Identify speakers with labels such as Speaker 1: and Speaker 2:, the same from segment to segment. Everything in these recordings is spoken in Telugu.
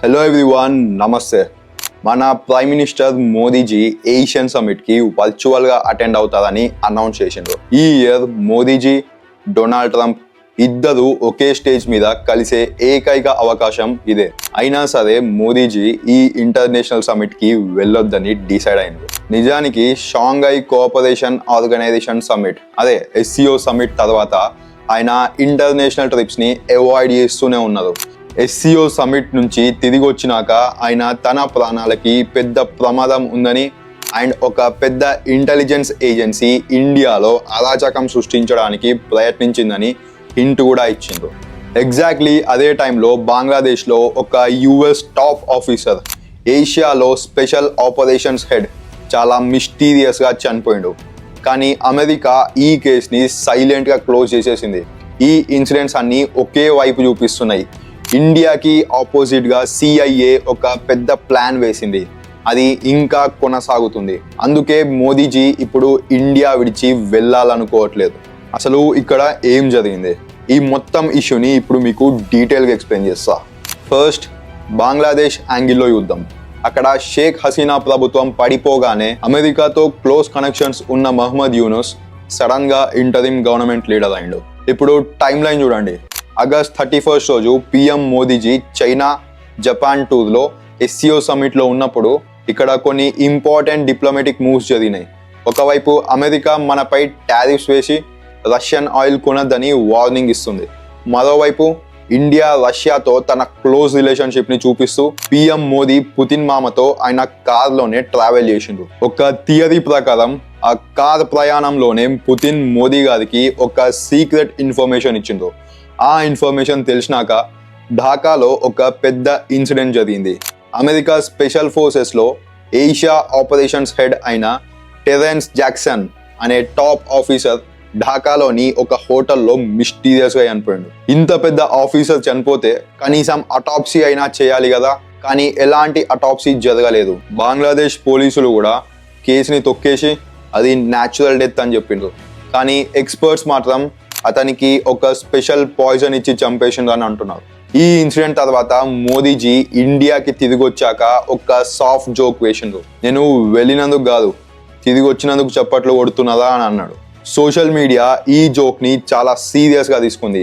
Speaker 1: హలో ఎవ్రీవాన్ నమస్తే. మన ప్రైమ్ మినిస్టర్ మోదీజీ ఏషియన్ సమ్మిట్కి వర్చువల్గా అటెండ్ అవుతారని అనౌన్స్ చేసిండ్రు ఈ ఇయర్ మోదీజీ డొనాల్డ్ ట్రంప్ ఇద్దరు ఒకే స్టేజ్ మీద కలిసే ఏకైక అవకాశం ఇదే. అయినా సరే మోదీజీ ఈ ఇంటర్నేషనల్ సమ్మిట్కి వెళ్ళొద్దని డిసైడ్ అయింది నిజానికి షాంఘై కోఆపరేషన్ ఆర్గనైజేషన్ సమిట్ అదే ఎస్సీఓ సమ్మిట్ తర్వాత ఆయన ఇంటర్నేషనల్ ట్రిప్స్ని అవాయిడ్ చేస్తూనే ఉన్నారు. ఎస్సీఓ సమిట్ నుంచి తిరిగి వచ్చినాక ఆయన తన ప్రాణాలకి పెద్ద ప్రమాదం ఉందని అండ్ ఒక పెద్ద ఇంటెలిజెన్స్ ఏజెన్సీ ఇండియాలో అరాచకం సృష్టించడానికి ప్రయత్నించిందని హింట్ కూడా ఇచ్చిండ్రు. ఎగ్జాక్ట్లీ అదే టైంలో బంగ్లాదేశ్లో ఒక యుఎస్ టాప్ ఆఫీసర్ ఏషియాలో స్పెషల్ ఆపరేషన్స్ హెడ్ చాలా మిస్టీరియస్గా చనిపోయిండు. కానీ అమెరికా ఈ కేసుని సైలెంట్గా క్లోజ్ చేసేసింది. ఈ ఇన్సిడెంట్స్ అన్నీ ఒకే వైపు చూపిస్తున్నాయి. ఇండియాకి ఆపోజిట్గా సిఐఏ ఒక పెద్ద ప్లాన్ వేసింది. అది ఇంకా కొనసాగుతుంది. అందుకే మోదీజీ ఇప్పుడు ఇండియా విడిచి వెళ్ళాలనుకోవట్లేదు. అసలు ఇక్కడ ఏం జరిగింది? ఈ మొత్తం ఇష్యూని ఇప్పుడు మీకు డీటెయిల్గా ఎక్స్ప్లెయిన్ చేస్తా. ఫస్ట్ బంగ్లాదేశ్ యాంగిల్లో యుద్ధం. అక్కడ షేక్ హసీనా ప్రభుత్వం పడిపోగానే అమెరికాతో క్లోజ్ కనెక్షన్స్ ఉన్న మహమ్మద్ యూనుస్ సడన్గా ఇంటరిమ్ గవర్నమెంట్ లీడర్ అయిండు. ఇప్పుడు టైం లైన్ చూడండి. ఆగస్ట్ థర్టీ ఫస్ట్ రోజు పిఎం మోదీజీ చైనా జపాన్ టూర్లో ఎస్సీఓ సమిట్లో ఉన్నప్పుడు ఇక్కడ కొన్ని ఇంపార్టెంట్ డిప్లొమాటిక్ మూవ్స్ జరిగినాయి. ఒకవైపు అమెరికా మనపై టారిఫ్స్ వేసి రష్యన్ ఆయిల్ కొనద్దని వార్నింగ్ ఇస్తుంది. మరోవైపు ఇండియా రష్యాతో తన క్లోజ్ రిలేషన్షిప్ని చూపిస్తూ పిఎం మోదీ పుతిన్ మామతో ఆయన కార్లోనే ట్రావెల్ చేసిండు. ఒక థియరీ ప్రకారం ఆ కార్ ప్రయాణంలోనే పుతిన్ మోదీ గారికి ఒక సీక్రెట్ ఇన్ఫర్మేషన్ ఇచ్చిండు. ఆ ఇన్ఫర్మేషన్ తెలిసినాక ఢాకాలో ఒక పెద్ద ఇన్సిడెంట్ జరిగింది. అమెరికా స్పెషల్ ఫోర్సెస్లో ఏషియా ఆపరేషన్స్ హెడ్ అయిన టెరెన్స్ జాక్సన్ అనే టాప్ ఆఫీసర్ ఢాకాలోని ఒక హోటల్లో మిస్టీరియస్గా చనిపోయాడు. ఇంత పెద్ద ఆఫీసర్ చనిపోతే కనీసం అటాప్సీ అయినా చేయాలి కదా కానీ ఎలాంటి అటాప్సీ జరగలేదు. బంగ్లాదేశ్ పోలీసులు కూడా కేసుని తొక్కేసి అది న్యాచురల్ డెత్ అని చెప్పిండ్రు. కానీ ఎక్స్పర్ట్స్ మాత్రం అతనికి ఒక స్పెషల్ పాయిజన్ ఇచ్చి చంపేసిండు అని అంటున్నారు. ఈ ఇన్సిడెంట్ తర్వాత మోదీజీ ఇండియాకి తిరిగి వచ్చాక ఒక సాఫ్ట్ జోక్ వేసిండు. నేను వెళ్ళినందుకు కాదు తిరిగి వచ్చినందుకు చప్పట్లు కొడుతున్నదా అని అన్నాడు. సోషల్ మీడియా ఈ జోక్ని చాలా సీరియస్గా తీసుకుంది.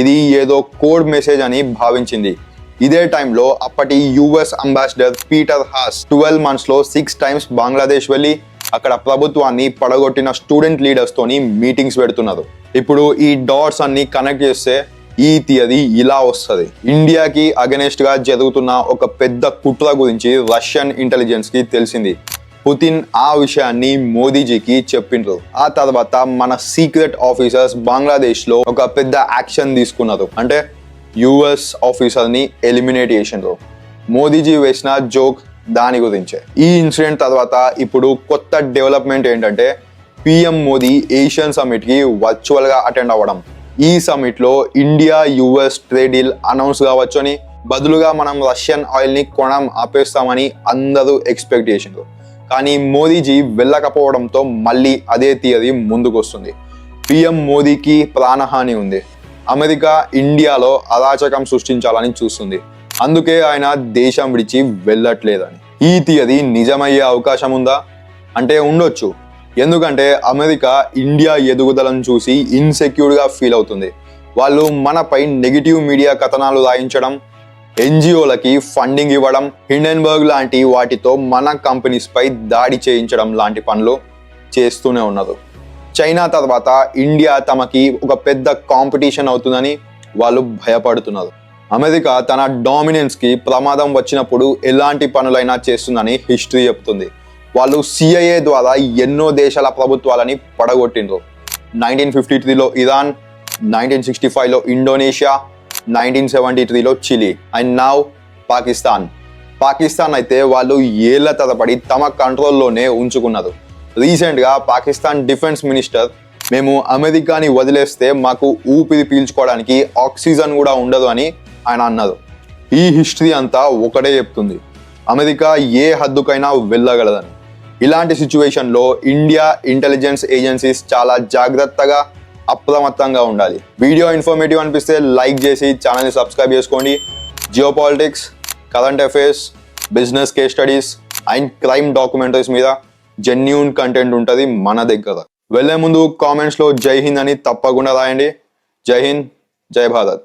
Speaker 1: ఇది ఏదో కోడ్ మెసేజ్ అని భావించింది. ఇదే టైంలో అప్పటి US ambassador Peter Haas twelve మంత్స్లో సిక్స్ టైమ్స్ బంగ్లాదేశ్ వెళ్ళి అక్కడ ప్రభుత్వాన్ని పడగొట్టిన స్టూడెంట్ లీడర్స్ తోని మీటింగ్స్ పెడుతున్నారు. ఇప్పుడు ఈ డాట్స్ అన్ని కనెక్ట్ చేస్తే ఈ థియరీ ఇలా వస్తుంది. ఇండియాకి అగెనెస్ట్గా జరుగుతున్న ఒక పెద్ద కుట్ర గురించి రష్యన్ ఇంటెలిజెన్స్కి తెలిసింది. పుతిన్ ఆ విషయాన్ని మోదీజీకి చెప్పిండ్రు. ఆ తర్వాత మన సీక్రెట్ ఆఫీసర్స్ బంగ్లాదేశ్లో ఒక పెద్ద యాక్షన్ తీసుకున్నారు. అంటే యుఎస్ ఆఫీసర్ని ఎలిమినేట్ చేసిండ్రు. మోదీజీ వేసిన జోక్ దాని గురించే. ఈ ఇన్సిడెంట్ తర్వాత ఇప్పుడు కొత్త డెవలప్మెంట్ ఏంటంటే పిఎం మోదీ ఏషియన్ సమ్మిట్కి వర్చువల్గా అటెండ్ అవ్వడం. ఈ సమ్మిట్లో India US trade deal announce కావచ్చు అని బదులుగా మనం రష్యన్ ఆయిల్ని కొనం ఆపేస్తామని అందరూ ఎక్స్పెక్ట్ చేసిండ్రు. కానీ మోదీజీ వెళ్ళకపోవడంతో మళ్ళీ అదే థియరీ ముందుకు వస్తుంది పిఎం మోదీకి ప్రాణహాని ఉంది. అమెరికా ఇండియాలో అరాచకం సృష్టించాలని చూస్తుంది. అందుకే ఆయన దేశం విడిచి వెళ్ళట్లేదని. ఈ తీయది నిజమయ్యే అవకాశం ఉందా? అంటే ఉండొచ్చు. ఎందుకంటే అమెరికా ఇండియా ఎదుగుదలను చూసి ఇన్సెక్యూర్డ్గా ఫీల్ అవుతుంది. వాళ్ళు మనపై నెగిటివ్ మీడియా కథనాలు రాయించడం ఎన్జిఓలకి ఫండింగ్ ఇవ్వడం హిండెన్బర్గ్ లాంటి వాటితో మన కంపెనీస్పై దాడి చేయించడం లాంటి పనులు చేస్తూనే ఉన్నారు. చైనా తర్వాత ఇండియా తమకి ఒక పెద్ద కాంపిటీషన్ అవుతుందని వాళ్ళు భయపడుతున్నారు. అమెరికా తన డామినెన్స్కి ప్రమాదం వచ్చినప్పుడు ఎలాంటి పనులైనా చేస్తుందని హిస్టరీ చెప్తుంది వాళ్ళు సిఐఏ ద్వారా ఎన్నో దేశాల ప్రభుత్వాలని పడగొట్టిండ్రు. నైన్టీన్ ఫిఫ్టీ త్రీలో ఇరాన్ నైన్టీన్ సిక్స్టీ ఫైవ్లో ఇండోనేషియా నైన్టీన్ సెవెంటీ త్రీలో Chile and now Pakistan. Pakistan అయితే వాళ్ళు ఏళ్ళ తరబడి తమ కంట్రోల్లోనే ఉంచుకున్నారు. రీసెంట్గా పాకిస్తాన్ డిఫెన్స్ మినిస్టర్ మేము అమెరికాని వదిలేస్తే మాకు ఊపిరి పీల్చుకోవడానికి ఆక్సిజన్ కూడా ఉండదు అని ఆయన అన్నారు ఈ హిస్టరీ అంతా ఒకటే చెప్తుంది. అమెరికా ఏ హద్దుకైనా వెళ్ళగలదని. ఇలాంటి సిచ్యువేషన్లో ఇండియా ఇంటెలిజెన్స్ ఏజెన్సీస్ చాలా జాగ్రత్తగా అప్రమత్తంగా ఉండాలి. వీడియో ఇన్ఫర్మేటివ్ అనిపిస్తే లైక్ చేసి ఛానల్ని సబ్స్క్రైబ్ చేసుకోండి. Geopolitics current affairs business case studies and crime documentaries మీద జెన్యున్ కంటెంట్ ఉంటుంది మన దగ్గర. వెళ్ళే ముందు కామెంట్స్లో జై హింద్ అని తప్పకుండా రాయండి. జై హింద్ జై భారత్.